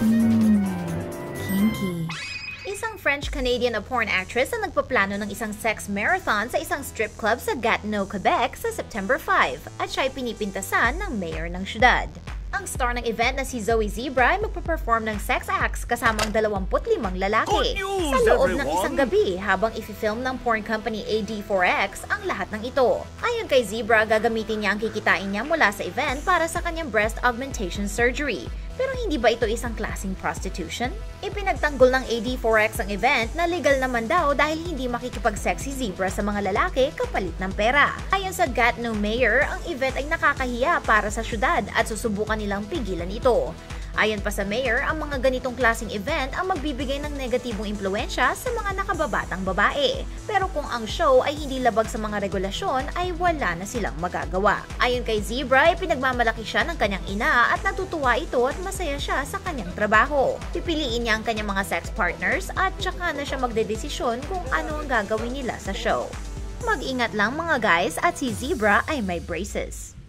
Mmm, kinky. Isang French-Canadian na porn actress ang nagpaplano ng isang sex marathon sa isang strip club sa Gatineau, Quebec sa September 5 at siya ay pinipintasan ng mayor ng syudad. Ang star ng event na si Zoe Zebra ay magpaperform ng sex acts kasama ang 25 lalaki news, sa loob ng everyone! isang gabi habang i-film ng porn company AD4X ang lahat ng ito. Ayon kay Zebra, gagamitin niya ang kikitain niya mula sa event para sa kanyang breast augmentation surgery. Pero hindi ba ito isang klaseng prostitution? Ipinagtanggol ng AD4X ang event na legal naman daw dahil hindi makikipag-sexy zebra sa mga lalaki kapalit ng pera. Ayon sa Gatineau Mayor, ang event ay nakakahiya para sa syudad at susubukan nilang pigilan ito. Ayon pa sa mayor, ang mga ganitong klaseng event ang magbibigay ng negatibong impluensya sa mga nakababatang babae. Pero kung ang show ay hindi labag sa mga regulasyon, ay wala na silang magagawa. Ayon kay Zebra, ay pinagmamalaki siya ng kanyang ina at natutuwa ito at masaya siya sa kanyang trabaho. Pipiliin niya ang kanyang mga sex partners at tsaka na siya magdedesisyon kung ano ang gagawin nila sa show. Mag-ingat lang mga guys at si Zebra ay may braces.